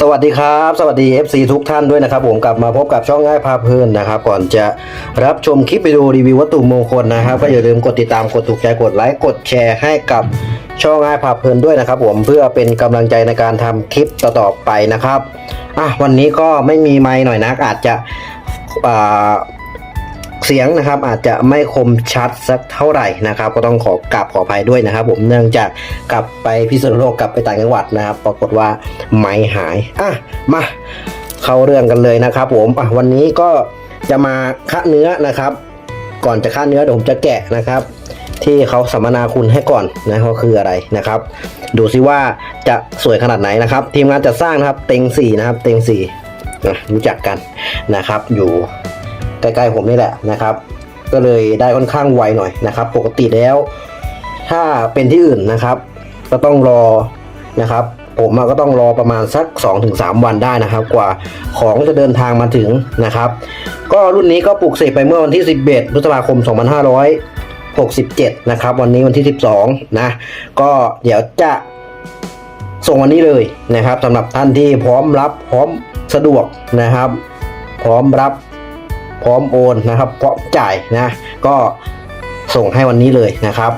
สวัสดีครับ สวัสดี FC ทุกท่านด้วยนะครับ ผมกลับมาพบกับช่องง่ายพาเพลินนะครับ ก่อนจะรับชมคลิปวิดีโอรีวิววัตถุมงคลนะครับ ก็อย่าลืมกดติดตามกดถูกใจกดไลค์กดแชร์ให้กับช่องง่ายพาเพลินด้วยนะครับ ผมเพื่อเป็นกำลังใจในการทำคลิปต่อๆไปนะครับอะวันนี้ก็ไม่มีไม้หน่อยนะอาจจะอ่า เสียงนะครับอาจจะไม่คมชัดสักเท่าไหร่นะครับ ก็ต้องขอกราบขออภัยด้วยนะครับ ผมเนื่องจากกลับไปพิษณุโลกกลับไปต่างจังหวัดนะครับ ปรากฏว่าไม้หายอะมาเข้าเรื่องกันเลยนะครับ ผมอะวันนี้ก็จะมาคะเนื้อนะครับ ก่อนจะคะเนื้อเดี๋ยวผมจะแกะนะครับ ที่เขาสัมมนาคุณให้ก่อนนะว่าคืออะไรนะครับ ดูซิว่าจะสวยขนาดไหนนะครับ ทีมงานจัดสร้างนะครับเต็งสี่นะครับเต็งสี่นะรู้จักกันนะครับอยู่ ใกล้ๆผมนี่แหละนะครับ ก็เลยได้ค่อนข้างไวหน่อยนะครับ ปกติแล้ว ถ้าเป็นที่อื่นนะครับ ก็ต้องรอนะครับ ผมก็ต้องรอประมาณสัก 2-3 วันได้นะครับ กว่าของจะเดินทางมาถึงนะครับ ก็รุ่นนี้ก็ปลูกเสกไปเมื่อวันที่ 11พฤษภาคม 2567 นะครับ วันนี้วันที่ 12 นะ ก็เดี๋ยวจะส่งวันนี้เลยนะครับสำหรับท่านที่พร้อมรับพร้อมสะดวกนะครับ พร้อมรับ ร้อมโอนนะครับพร้อมจ่ายนะก็ส่งให้วันนี้เลยนะครับ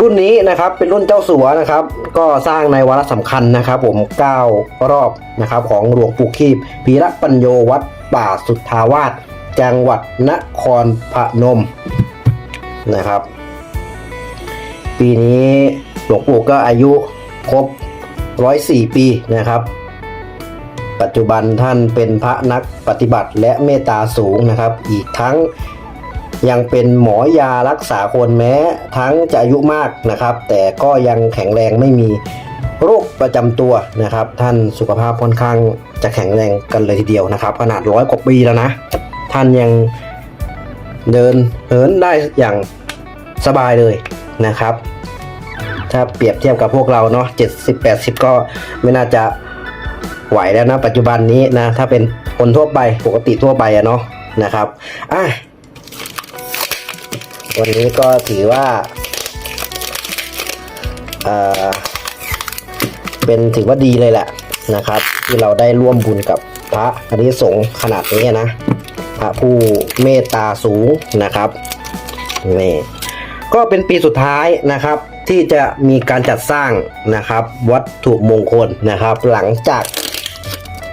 รุ่นนี้นะครับเป็นรุ่นเจ้าสัวนะครับ ก็สร้างในวาระสำคัญนะครับผม 9 รอบนะครับของหลวงปู่คีบพีระปัญโยวัดป่าสุทธาวาสจังหวัดนครพนมนะครับ ปีนี้หลวงปู่ก็อายุครบ 104 ปีนะครับ ปัจจุบันท่านเป็นพระนักปฏิบัติและเมตตาสูงนะครับ อีกทั้งยังเป็นหมอยารักษาคนแม้ ทั้งจะอายุมากนะครับ แต่ก็ยังแข็งแรงไม่มีโรคประจำตัวนะครับ ท่านสุขภาพค่อนข้างจะแข็งแรงกันเลยทีเดียวนะครับ ขนาดร้อยกว่าปีแล้วนะ ท่านยังเดินเหินได้อย่างสบายเลยนะครับ ถ้าเปรียบเทียบกับพวกเราเนาะ70 80 ก็ไม่น่าจะ ไหวแล้วนะปัจจุบันนี้นะ ถ้าเป็นคนทั่วไปปกติทั่วไปอะเนาะนะครับอะวันนี้ก็ถือว่าเอ่อเป็นถือว่าดีเลยแหละนะครับ ที่เราได้ร่วมบุญกับพระอริสงฆ์ขนาดนี้นะพระผู้เมตตาสูงนะครับนี่ก็เป็นปีสุดท้ายนะครับที่จะมีการจัดสร้างนะครับ วัตถุมงคลนะครับ หลังจาก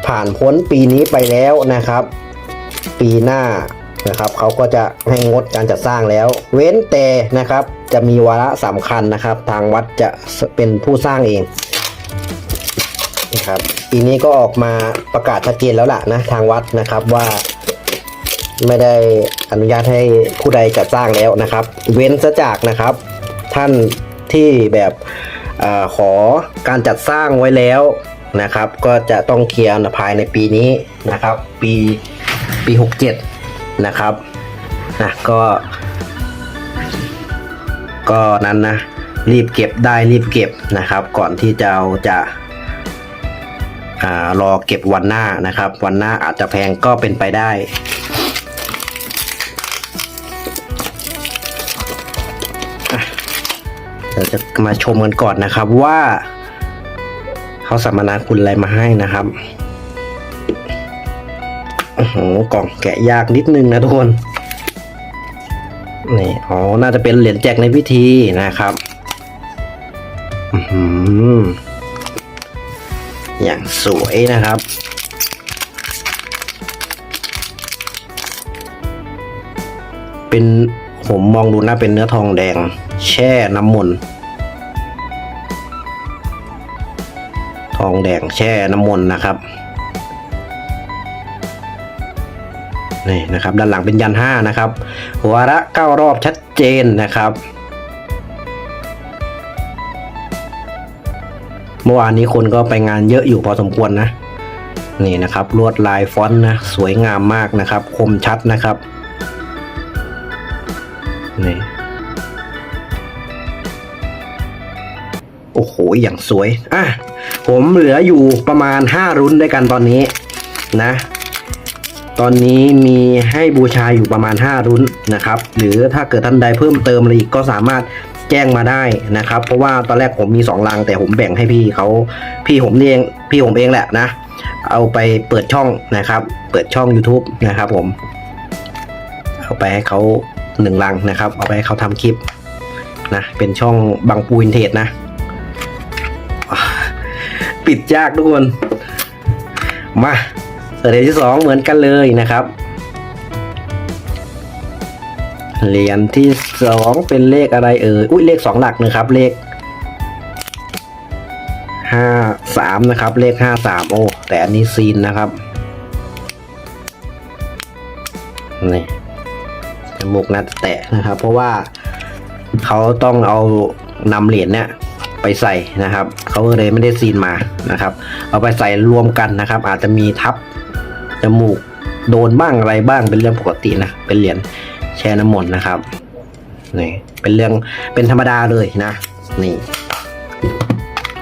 ผ่านพ้นปีนี้ไปแล้วนะครับ ปีหน้านะครับเขาก็จะให้งดการจัดสร้างแล้ว เว้นแต่นะครับจะมีวาระสำคัญนะครับ ทางวัดจะเป็นผู้สร้างเองนะครับปีนี้ก็ออกมาประกาศชัดเจนแล้วล่ะนะทางวัดนะครับว่าไม่ได้อนุญาตให้ผู้ใดจัดสร้างแล้วนะครับ เว้นซะจากนะครับ ท่านที่แบบอขอการจัดสร้างไว้แล้ว นะครับ ก็จะต้องเคลียร์ภายในปีนี้นะครับ ปีปี 67 นะครับนะก็ ก็นั้นนะ รีบเก็บได้รีบเก็บนะครับ ก่อนที่จะเอาจะอ่ารอเก็บวันหน้านะครับ วันหน้าอาจจะแพงก็เป็นไปได้เราจะมาชมกันก่อนนะครับว่า เขาสัมมนาคุณอะไรมาให้นะครับโอ้โหกล่องแกะยากนิดนึงนะทุกคนนี่อ๋อน่าจะเป็นเหรียญแจกในพิธีนะครับอย่างสวยนะครับ เป็นผมมองดูน่าเป็นเนื้อทองแดง แช่น้ำมนต์ องแดงแช่น้ำมนต์นะครับนี่นะครับด้านหลังเป็นยันห้านะครับ วาระเก้ารอบชัดเจนนะครับ เมื่อวานนี้คนก็ไปงานเยอะอยู่พอสมควรนะนี่นะครับลวดลายฟอนต์นะสวยงามมากนะครับ คมชัดนะครับนี่โอ้โหอย่างสวยอะ ผมเหลืออยู่ประมาณ 5 รุ่นด้วยกันตอนนี้นะ ตอนนี้มีให้บูชาอยู่ประมาณ 5 รุ่นนะครับ หรือถ้าเกิดท่านใดเพิ่มเติมอะไรอีกก็สามารถแจ้งมาได้นะครับ เพราะว่าตอนแรกผมมีสองลัง แต่ผมแบ่งให้พี่เขาพี่ผมเองพี่ผมเองแหละนะ เอาไปเปิดช่องนะครับ เปิดช่อง YouTube นะครับผม เอาไปให้เขาหนึ่งลังนะครับ เอาไปให้เขาทำคลิปนะเป็นช่องบางปูอินเทจนะ ปิดยากทุกคน มาเหรียญที่สองเหมือนกันเลยนะครับเหรียญที่สองเป็นเลขอะไรเอ่ยอุ้ยเลขสองหลักนะครับ เลขห้าสามนะครับ เลขห้าสามโอ้แต่อันนี้ซีนนะครับนี่จมูกนัดแตะนะครับ เพราะว่าเขาต้องเอานำเหรียญเนี่ย ไปใส่นะครับเขาเลยไม่ได้ซีนมานะครับ เอาไปใส่รวมกันนะครับ อาจจะมีทับจมูกโดนบ้างอะไรบ้างเป็นเรื่องปกตินะเป็นเหรียญแช่น้ำมนต์นะครับนี่เป็นเรื่องเป็นธรรมดาเลยนะ นี่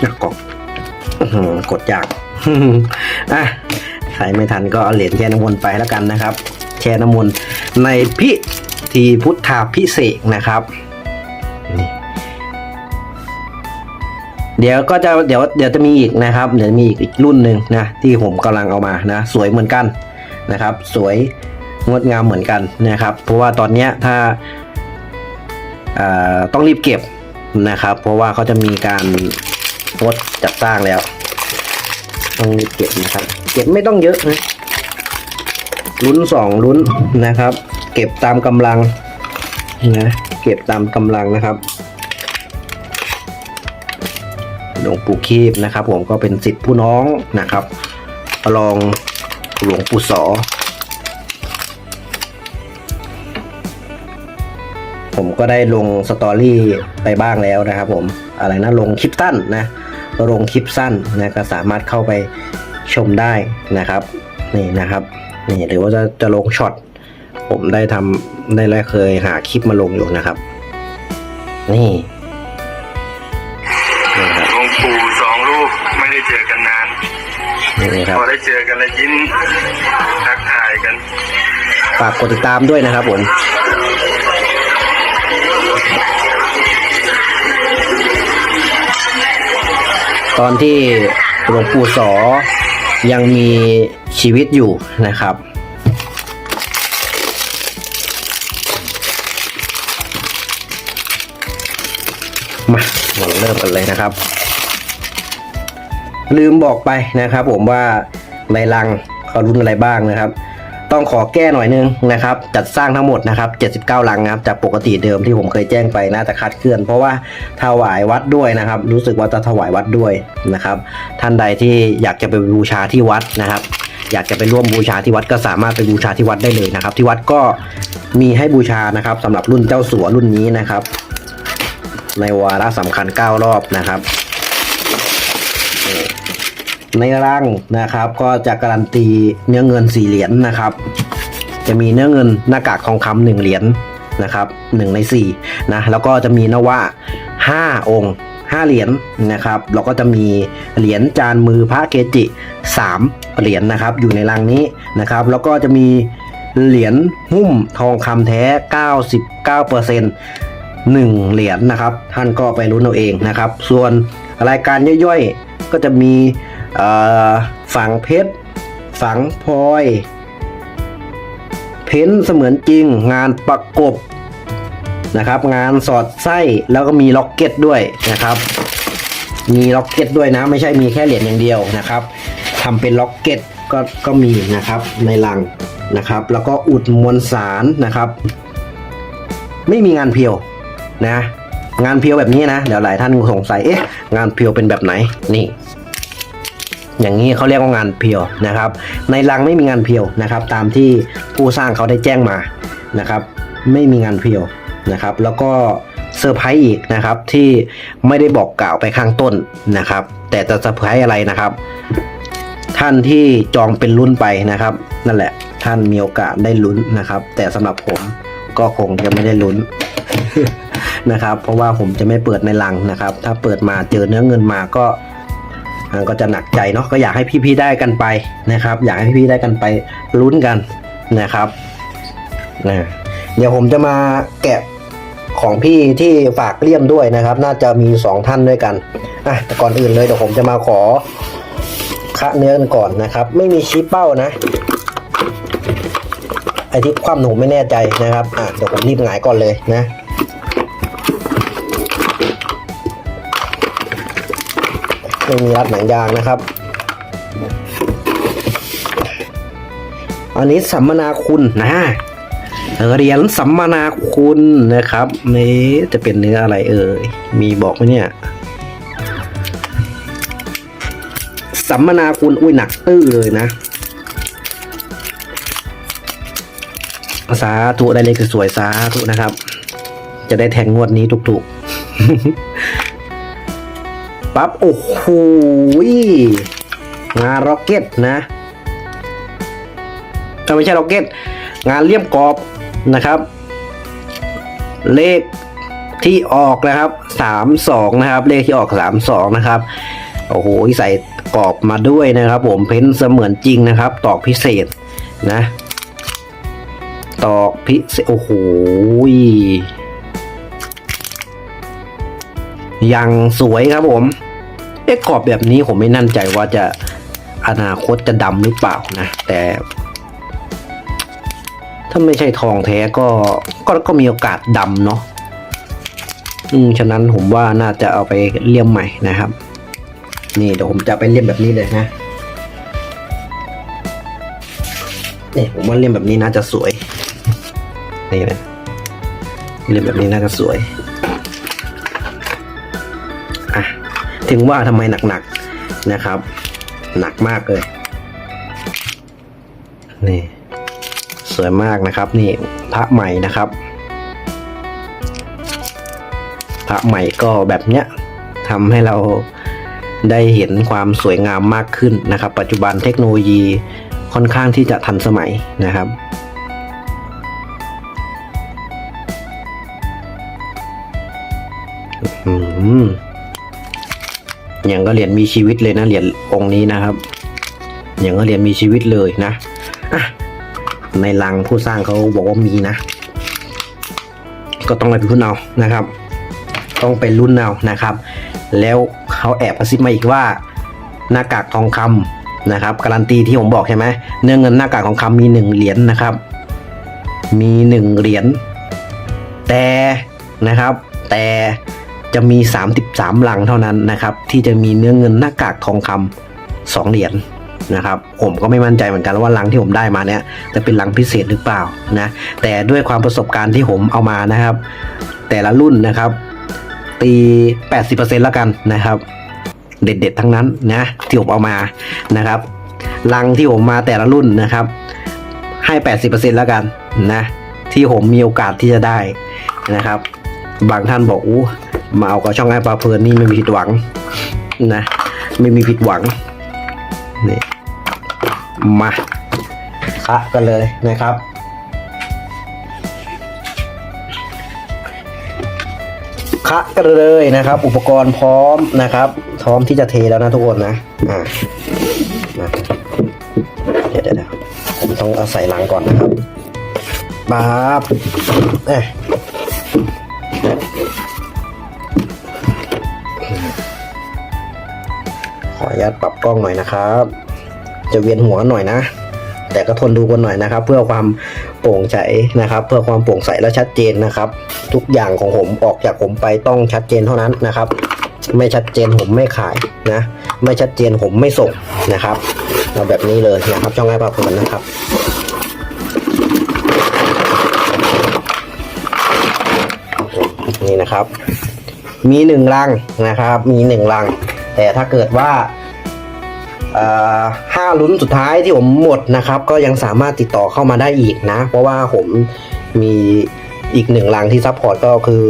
อะกดอื้อหือกดยากอะใครไม่ทันก็เอาเหรียญแช่น้ำมนต์ไปแล้วกันนะครับ แช่น้ำมนต์ในพิธีพุทธาพิเศษนะครับนี่ เดี๋ยวก็จะเดี๋ยวเดี๋ยวจะมีอีกนะครับ เดี๋ยวมีอีกอีกรุ่นหนึ่งนะที่ผมกำลังเอามานะ สวยเหมือนกันนะครับ สวยงดงามเหมือนกันนะครับ เพราะว่าตอนเนี้ยถ้าอ่าต้องรีบเก็บนะครับ เพราะว่าเขาจะมีการงดจัดสร้างแล้ว ต้องรีบเก็บนะครับ เก็บไม่ต้องเยอะนะลุ้นสองลุ้นนะครับ เก็บตามกำลังนะเก็บตามกำลังนะครับ หลวงปู่คีบนะครับ ผมก็เป็นสิทธิ์ผู้น้องนะครับรองหลวงปู่สอ ผมก็ได้ลงสตอรี่ไปบ้างแล้วนะครับ ผมอะไรนะลงคลิปสั้นนะลงคลิปสั้นนะก็สามารถเข้าไปชมได้นะครับนี่นะครับนี่หรือว่าจะจะลงช็อตผมได้ทำได้แล้วเคยหาคลิปมาลงอยู่นะครับ นี่ นี่ครับ พอได้เจอกันแล้วยิ้มทักทายกัน ฝากกดติดตามด้วยนะครับผม ตอนที่หลวงปู่สอยังมีชีวิตอยู่นะครับมาเราเริ่มกันเลยนะครับ ลืมบอกไปนะครับ ผมว่าในรังเขารุ่นอะไรบ้างนะครับ ต้องขอแก้หน่อยนึงนะครับ จัดสร้างทั้งหมดนะครับ 79 ลังนะครับจากปกติเดิมที่ผมเคยแจ้งไปน่าจะคาดเคลื่อน เพราะว่าถวายวัดด้วยนะครับ รู้สึกว่าจะถวายวัดด้วยนะครับ ท่านใดที่อยากจะไปบูชาที่วัดนะครับอยากจะไปร่วมบูชาที่วัดก็สามารถไปบูชาที่วัดได้เลยนะครับ ที่วัดก็มีให้บูชานะครับสำหรับรุ่นเจ้าสัวรุ่นนี้นะครับ ในวาระสำคัญ 9 รอบนะครับ ในรังนะครับ ก็จะการันตีเนื้อเงินสี่เหรียญนะครับ จะมีเนื้อเงินหน้ากากทองคำหนึ่งเหรียญนะครับหนึ่งในสี่นะแล้วก็จะมีนว่าห้าองค์ห้าเหรียญนะครับแล้วก็จะมีเหรียญจานมือพระเกจิสามเหรียญนะครับ อยู่ในรังนี้นะครับ แล้วก็จะมีเหรียญหุ้มทองคำแท้ 99%หนึ่งเหรียญนะครับ ท่านก็ไปลุ้นเอาเองนะครับ ส่วนรายการย่อยๆ ก็จะมี ฝังเพชร ฝังพลอย เพ้นเสมือนจริงงานประกบนะครับ งานสอดไส้แล้วก็มีล็อกเก็ตด้วยนะครับ มีล็อกเก็ตด้วยนะ ไม่ใช่มีแค่เหรียญอย่างเดียวนะครับทำเป็นล็อกเก็ตก็ก็มีนะครับในลังนะครับ แล้วก็อุดมวลสารนะครับ ไม่มีงานเพียวนะ งานเพียวแบบนี้นะเดี๋ยวหลายท่านสงสัยเอ๊ะงานเพียวเป็นแบบไหนนี่ อย่างนี้เขาเรียกว่างานเพียวนะครับ ในรังไม่มีงานเพียวนะครับ ตามที่ผู้สร้างเขาได้แจ้งมานะครับ ไม่มีงานเพียวนะครับ แล้วก็เซอร์ไพรส์อีกนะครับที่ไม่ได้บอกกล่าวไปข้างต้นนะครับ แต่จะเซอร์ไพรส์อะไรนะครับ ท่านที่จองเป็นรุ่นไปนะครับ นั่นแหละท่านมีโอกาสได้ลุ้นนะครับ แต่สำหรับผมก็คงจะไม่ได้ลุ้นนะครับ เพราะว่าผมจะไม่เปิดในลังนะครับ ถ้าเปิดมาเจอเนื้อเงินมาก็ ก็จะหนักใจเนาะก็อยากให้พี่ๆได้กันไปนะครับ อยากให้พี่ๆได้กันไปลุ้นกันนะครับนะเดี๋ยวผมจะมาแกะของพี่ที่ฝากเลี่ยมด้วยนะครับ น่าจะมีสองท่านด้วยกันอะแต่ก่อนอื่นเลยเดี๋ยวผมจะมาขอคะเนื้อกันก่อนนะครับ ไม่มีชี้เป้านะไอที่คว่ำหนูไม่แน่ใจนะครับอะเดี๋ยวผมรีบหงายก่อนเลยนะ ไม่มีรัดหนังยางนะครับ อันนี้สัมมนาคุณนะเหรียญสัมมนาคุณนะครับนี่จะเป็นเนื้ออะไรเอ่ยมีบอกไหมเนี่ยสัมมนาคุณอุ้ยหนักตื้อเลยนะสาธุได้เลขสวยๆสาธุนะครับ จะได้แทงงวดนี้ถูกๆ ปั๊บ โอ้โหงานร็อกเก็ตนะก็ไม่ใช่ร็อกเก็ตงานเลี่ยมกรอบนะครับ เลขที่ออกนะครับสามสองนะครับ เลขที่ออกสามสองนะครับ โอ้โหใส่กรอบมาด้วยนะครับ ผมเพ้นเสมือนจริงนะครับ ตอกพิเศษนะ ตอกพิเศษ โอ้โหยังสวยครับผม อ๊ะกรอบแบบนี้ผมไม่มั่นใจว่าจะอนาคตจะดำหรือเปล่านะ แต่ ถ้าไม่ใช่ทองแท้ก็ก็ก็มีโอกาสดำเนาะอืมฉะนั้นผมว่าน่าจะเอาไปเลี่ยมใหม่นะครับ นี่เดี๋ยวผมจะไปเลี่ยมแบบนี้เลยนะนี่ผมว่าเลี่ยมแบบนี้น่าจะสวยนี่นะเลี่ยมแบบนี้น่าจะสวย ถึงว่าทำไมหนักๆนะครับ หนักมากเลย นี่สวยมากนะครับ นี่พระใหม่นะครับพระใหม่ก็แบบเนี้ยทำให้เราได้เห็นความสวยงามมากขึ้นนะครับ ปัจจุบันเทคโนโลยีค่อนข้างที่จะทันสมัยนะครับอืม อย่างก็เหรียญมีชีวิตเลยนะเหรียญองค์นี้นะครับ อย่างก็เหรียญมีชีวิตเลยนะอะในลังผู้สร้างเขาบอกว่ามีนะ ก็ต้องไปรุ่นเอานะครับ ต้องไปรุ่นเอานะครับ แล้วเขาแอบกระซิบมาอีกว่าหน้ากากทองคำนะครับ การันตีที่ผมบอกใช่ไหมเนื้อเงินหน้ากากทองคำมีหนึ่งเหรียญนะครับ มีหนึ่งเหรียญแต่นะครับ แต่ จะมี 33 ลังเท่านั้นนะครับ ที่จะมีเนื้อเงินหน้ากากทองคำสองเหรียญนะครับ ผมก็ไม่มั่นใจเหมือนกันว่าลังที่ผมได้มาเนี่ยจะเป็นลังพิเศษหรือเปล่านะ แต่ด้วยความประสบการณ์ที่ผมเอามานะครับ แต่ละรุ่นนะครับ ตี 80%แล้วกันนะครับ เด็ดๆทั้งนั้นนะที่ผมเอามานะครับลังที่ผมมาแต่ละรุ่นนะครับ ให้ 80%แล้วกันนะที่ผมมีโอกาสที่จะได้นะครับ บางท่านบอกอู้ มาเอากับช่องไอ้ปลาเพลินนี่ไม่มีผิดหวังนะ ไม่มีผิดหวังนี่มาคะกันเลยนะครับคะกันเลยนะครับ อุปกรณ์พร้อมนะครับ พร้อมที่จะเทแล้วนะทุกคนนะอ่าเดี๋ยวเดี๋ยวผมต้องเอาใส่ลังก่อนนะครับป๊บเอ๊ะ อนุญาตปรับกล้องหน่อยนะครับ จะเวียนหัวหน่อยนะ แต่ก็ทนดูกันหน่อยนะครับ เพื่อความโปร่งใสนะครับ เพื่อความโปร่งใสและชัดเจนนะครับ ทุกอย่างของผมออกจากผมไปต้องชัดเจนเท่านั้นนะครับ ไม่ชัดเจนผมไม่ขายนะ ไม่ชัดเจนผมไม่ส่งนะครับเอาแบบนี้เลยนะครับช่องไอ้ปลาเพลินนะครับนี่นะครับ มีหนึ่งลังนะครับ มีหนึ่งลัง แต่ถ้าเกิดว่า ห้าลุ้นสุดท้ายที่ผมหมดนะครับ ก็ยังสามารถติดต่อเข้ามาได้อีกนะ เพราะว่าผมมีอีกหนึ่งรังที่ซัพพอร์ตก็คือ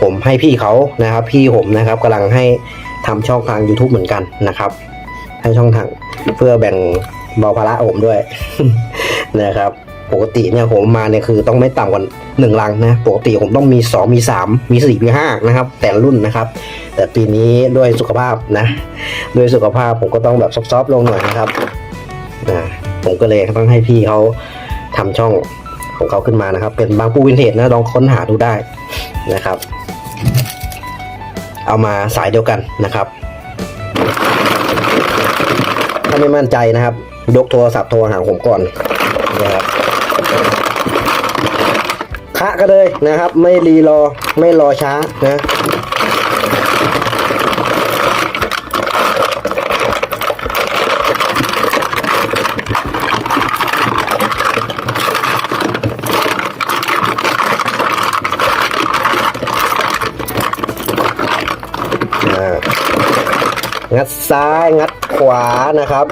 ผมให้พี่เขานะครับ พี่ผมนะครับกำลังให้ทำช่องทาง YouTube เหมือนกันนะครับ ให้ช่องทางเพื่อแบ่งเบาภาระผมด้วยนะครับ ปกติเนี่ยผมมาเนี่ยคือต้องไม่ต่ำกว่าหนึ่งลังนะปกติผมต้องมีสองมีสามมีสี่มีห้านะครับแต่รุ่นนะครับ แต่ปีนี้ด้วยสุขภาพนะด้วยสุขภาพผมก็ต้องแบบซอฟๆลงหน่อยนะครับนะผมก็เลยต้องให้พี่เขาทำช่องของเขาขึ้นมานะครับ เป็นบางปูวินเทจนะลองค้นหาดูได้นะครับ เอามาสายเดียวกันนะครับ ถ้าไม่มั่นใจนะครับ ยกโทรศัพท์โทรหาผมก่อนนะครับ คะกันเลยนะครับ ไม่รีรอไม่รอช้านะงัดซ้ายงัดขวานะครับ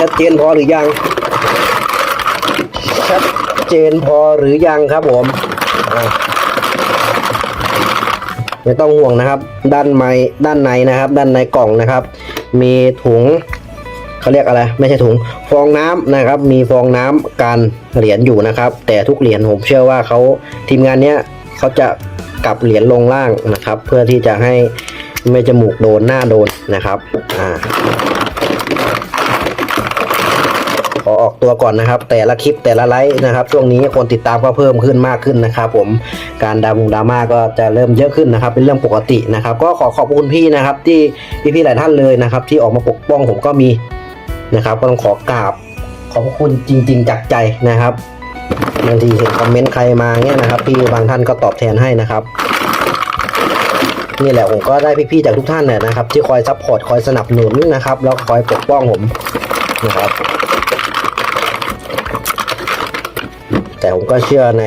ชัดเจนพอหรือยัง ชัดเจนพอหรือยังครับผมไม่ต้องห่วงนะครับ ด้านในด้านในนะครับ ด้านในกล่องนะครับ มีถุงเขาเรียกอะไร ไม่ใช่ถุงฟองน้ำนะครับ มีฟองน้ำการเหรียญอยู่นะครับ แต่ทุกเหรียญผมเชื่อว่าเขาทีมงานเนี้ยเขาจะกลับเหรียญลงล่างนะครับ เพื่อที่จะให้ไม่จมูกโดนหน้าโดนนะครับอ่า ขอออก ตัวก่อนนะครับ แต่ละคลิปแต่ละไลฟ์นะครับ ช่วงนี้คนติดตามก็เพิ่มขึ้นมากขึ้นนะครับ ผมการดาวงดราม่าก็จะเริ่มเยอะขึ้นนะครับ เป็นเรื่องปกตินะครับ ก็ขอขอบคุณพี่นะครับ ที่พี่ๆหลายท่านเลยนะครับ ที่ออกมาปกป้องผมก็มีนะครับ ก็ต้องขอกราบขอบคุณจริง ๆ จากใจนะครับบางทีเห็นคอมเมนต์ใครมาเงี้ยนะครับ พี่บางท่านก็ตอบแทนให้นะครับนี่แหละผมก็ได้พี่ๆจากทุกท่านเนี่ยนะครับ ที่คอยซัพพอร์ตคอยสนับสนุนนะครับ แล้วคอยปกป้องผมนะครับ แต่ ผมก็เชื่อใน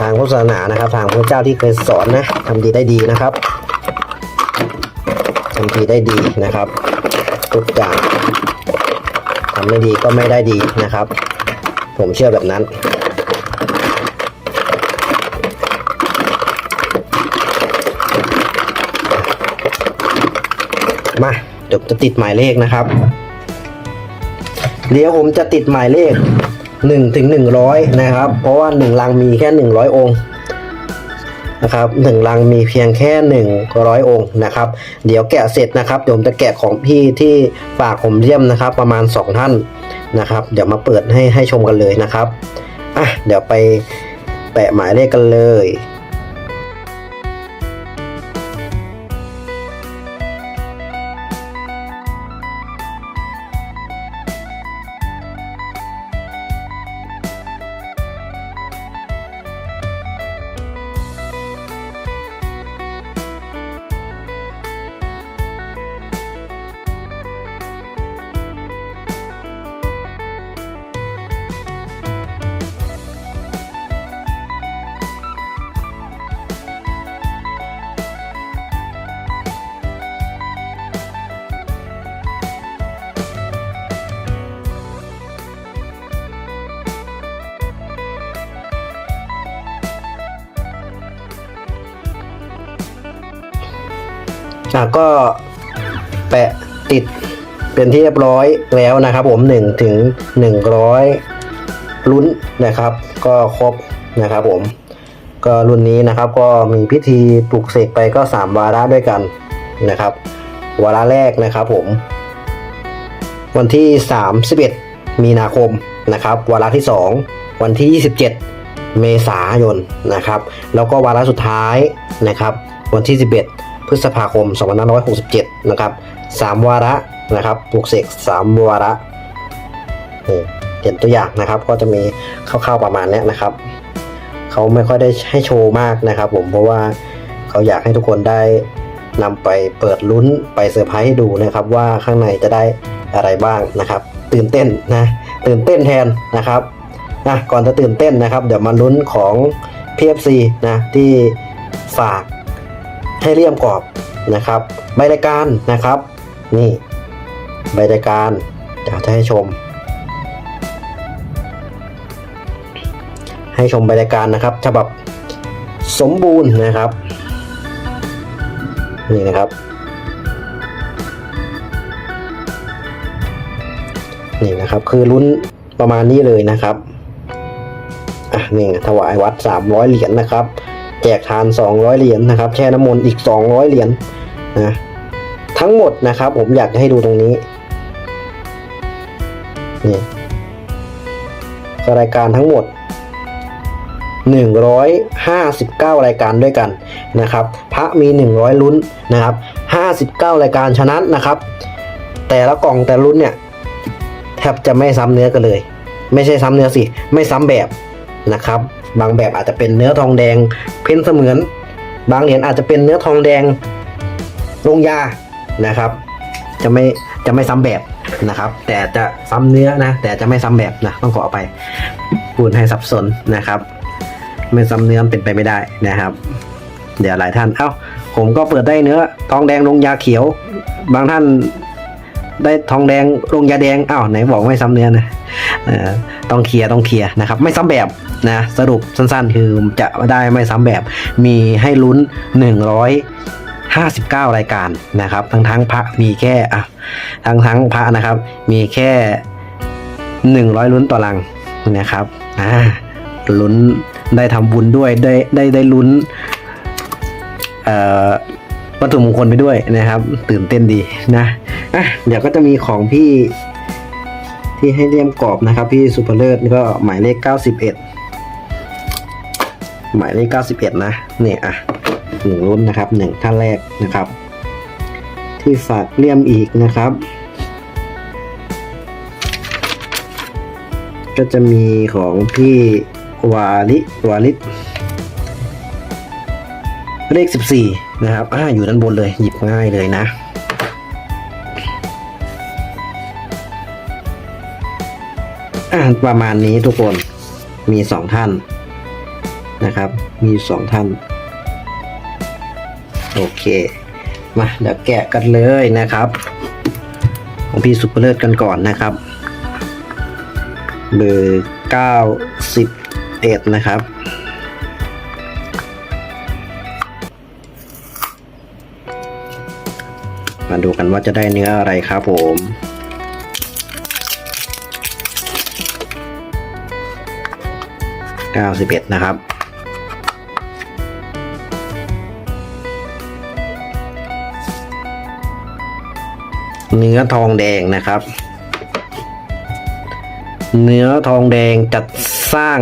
ทางพุทธศาสนานะครับ ทางพระเจ้าที่เคยสอนนะทำดีได้ดีนะครับทำดีได้ดีนะครับ ทุกอย่างทำไม่ดีก็ไม่ได้ดีนะครับ ผมเชื่อแบบนั้นมาเดี๋ยวจะติดหมายเลขนะครับ เดี๋ยวผมจะติดหมายเลข หนึ่งถึงหนึ่งร้อยนะครับ เพราะว่าหนึ่งลังมีแค่หนึ่งร้อยองค์นะครับหนึ่งลังมีเพียงแค่หนึ่งร้อยองค์นะครับ เดี๋ยวแกะเสร็จนะครับเดี๋ยวผมจะแกะของพี่ที่ฝากผมเยี่ยมนะครับ ประมาณสองท่านนะครับ เดี๋ยวมาเปิดให้ให้ชมกันเลยนะครับอะเดี๋ยวไปแปะหมายเลขกันเลย ก็แปะติดเป็นที่เรียบร้อยแล้วนะครับผมหนึ่งถึงหนึ่งร้อยลุ้นนะครับ ก็ครบนะครับผมก็รุ่นนี้นะครับก็มีพิธีปลุกเสกไปก็สามวาระด้วยกันนะครับ วาระแรกนะครับผม วันที่ 31 มีนาคมนะครับ วาระที่ 2 วันที่ 27 เมษายนนะครับ แล้วก็วาระสุดท้ายนะครับ วันที่ 11 พฤษภาคม 2567 นะครับสามวาระนะครับปลูกเสกสามวาระนี่เห็นตัวอย่างนะครับ ก็จะมีคร่าวๆประมาณนี้นะครับ เขาไม่ค่อยได้ให้โชว์มากนะครับ ผมเพราะว่าเขาอยากให้ทุกคนได้นำไปเปิดลุ้นไปเซอร์ไพรส์ให้ดูนะครับว่าข้างในจะได้อะไรบ้างนะครับ ตื่นเต้นนะตื่นเต้นแทนนะครับนะก่อนจะตื่นเต้นนะครับ เดี๋ยวมาลุ้นของ PFC นะที่ฝาก ให้เลี่ยมกรอบนะครับ ใบรายการนะครับ นี่ ใบรายการอยากจะให้ชม ให้ชมรายการนะครับฉบับสมบูรณ์นะครับ นี่นะครับ นี่นะครับคือลุ้นประมาณนี้เลยนะครับอะนี่ถวายวัด 300 เหรียญนะครับ แจกทาน 200 เหรียญนะครับ แช่น้ำมนต์อีก 200 เหรียญนะทั้งหมดนะครับ ผมอยากจะให้ดูตรงนี้นี่รายการทั้งหมด 159 รายการด้วยกันนะครับ พระมี 100 ลุ้นนะครับ 59 รายการฉะนั้นนะครับ แต่ละกล่องแต่ลุ้นเนี่ยแทบจะไม่ซ้ำเนื้อกันเลย ไม่ใช่ซ้ำเนื้อสิ ไม่ซ้ำแบบนะครับ บางแบบอาจจะเป็นเนื้อทองแดง เพ้นเสมือน บางเหรียญอาจจะเป็นเนื้อทองแดงลงยานะครับ จะไม่จะไม่ซ้ำแบบนะครับ แต่จะซ้ำเนื้อนะ แต่จะไม่ซ้ำแบบนะต้องขออภัยพูดให้สับสนนะครับ ไม่ซ้ำเนื้อเป็นไปไม่ได้นะครับ เดี๋ยวหลายท่านเอ้าผมก็เปิดได้เนื้อ ทองแดงลงยาเขียว บางท่านได้ทองแดงลงยาแดงอ้าวไหนบอกไม่ซ้ำเนื้อนะต้องเคลียร์ต้องเคลียร์นะครับ ไม่ซ้ำแบบ นะสรุปสั้นๆ คือจะได้ไม่ซ้ำแบบมีให้ลุ้น 159 รายการนะครับ ทั้งทั้งๆพระมีแค่อะทั้งทั้งๆพระนะครับ มีแค่ 100 ลุ้นต่อลังนะครับอ่าลุ้นได้ทำบุญด้วยได้ได้ได้ลุ้นเอ่อวัตถุมงคลไปด้วยนะครับ ตื่นเต้นดีนะอะเดี๋ยวก็จะมีของพี่ที่ให้เลี่ยมกรอบนะครับ พี่สุภเลิศก็หมายเลข 91 หมายเลข91 นะเนี่ยอะหนึ่งรุ่นนะครับหนึ่งท่านแรกนะครับ ที่ฝากเลี่ยมอีกนะครับ ก็จะมีของพี่วาลิวาลิตเลข 14 นะครับอ่าอยู่ด้านบนเลยหยิบง่ายเลยนะประมาณนี้ทุกคนมีสองท่าน นะครับ มีสองท่าน โอเค มาเดี๋ยวแกะกันเลยนะครับ ของพี่สุปเปอร์เลิศกันก่อนนะครับ เบอร์91นะครับมาดูกันว่าจะได้เนื้ออะไรครับผม 91 นะครับ เนื้อทองแดงนะครับ เนื้อทองแดงจัดสร้าง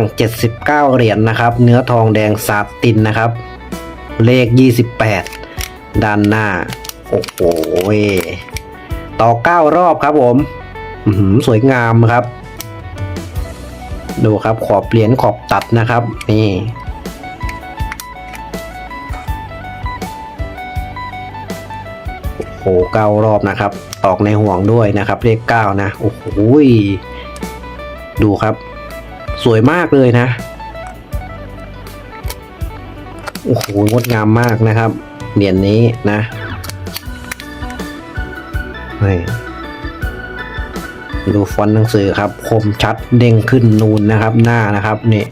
79 เหรียญนะครับ เนื้อทองแดงสาตินนะครับ เลข 28 ด้านหน้า โอ้โหต่อ 9 รอบครับผมสวยงามครับ ดูครับขอบเหรียญขอบตัดนะครับ นี่โอ้โหเก้ารอบนะครับ ตอกในห่วงด้วยนะครับ เลขเก้านะโอ้โหดูครับ สวยมากเลยนะโอ้โหงดงามมากนะครับเหรียญนี้นะนี่ดูฟอนต์หนังสือครับ คมชัดเด้งขึ้นนูนนะครับหน้านะครับนี่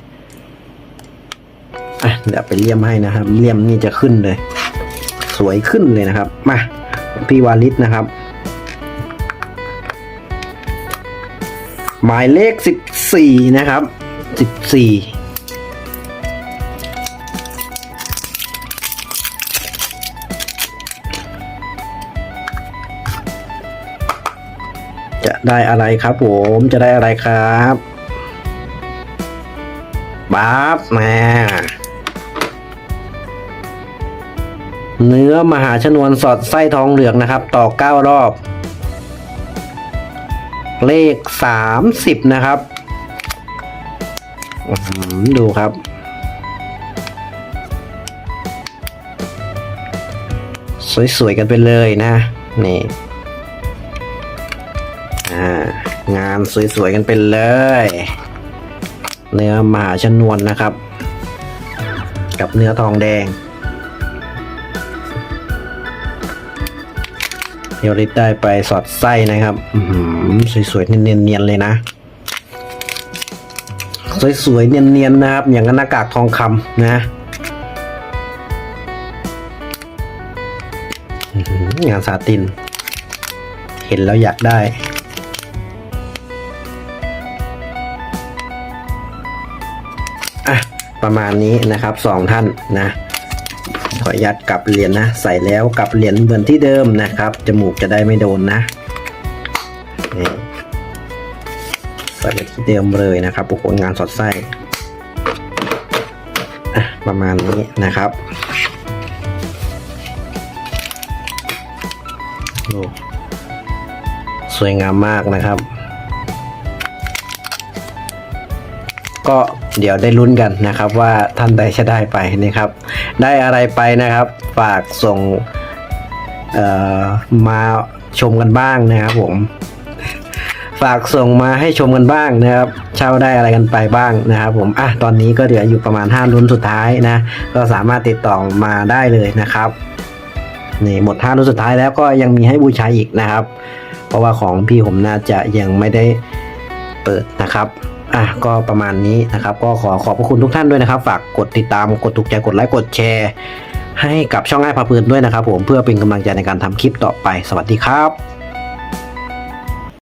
เดี๋ยวไปเลี่ยมให้นะครับ เลี่ยมนี่จะขึ้นเลย สวยขึ้นเลยนะครับ มา พี่วาลิศนะครับ หมายเลขสิบสี่นะครับสิบสี่จะได้อะไรครับผมจะได้อะไรครับบ๊าบมาเนื้อมหาชนวนสอดไส้ทองเหลืองนะครับ ต่อเก้ารอบ เลขสามสิบนะครับ ดูครับ สวย ๆ กันไปเลยนะ นี่งานสวย ๆ กันไปเลย เนื้อมหาชนวนนะครับ กับเนื้อทองแดง เดี๋ยวริดได้ไปสอดไส้นะครับอือหือสวยๆ เนียนๆเลยนะ สวยๆ เนียนๆนะครับ อย่างกับหน้ากากทองคำนะงานสาติน เห็นแล้วอยากได้อะประมาณนี้นะครับสองท่านนะ ขออนุญาตกลับเหรียญนะ ใส่แล้วกลับเหรียญเหมือนที่เดิมนะครับ จมูกจะได้ไม่โดนนะนี่ใส่ไปที่เดิมเลยนะครับโอ้โหงานสอดไส้ประมาณนี้นะครับโอ้สวยงามมากนะครับ ก็เดี๋ยวได้ลุ้นกันนะครับว่าท่านใดจะได้ไปนะครับ ได้อะไรไปนะครับ ฝากส่งมาชมกันบ้างนะครับผม ฝากส่งมาให้ชมกันบ้างนะครับ เช่าได้อะไรกันไปบ้างนะครับผมอะตอนนี้ก็เหลืออยู่ประมาณ5รุ่นสุดท้ายนะ ก็สามารถติดต่อมาได้เลยนะครับนี่หมด5รุ่นสุดท้ายแล้วก็ยังมีให้บูชาอีกนะครับ เพราะว่าของพี่ผมน่าจะยังไม่ได้เปิดนะครับ อะก็ประมาณนี้นะครับ ก็ขอขอบพระคุณทุกท่านด้วยนะครับ ฝากกดติดตามกดถูกใจกดไลค์กดแชร์ ให้กับช่องไอ้พาปืนด้วยนะครับ ผมเพื่อเป็นกำลังใจในการทำคลิปต่อไปสวัสดีครับ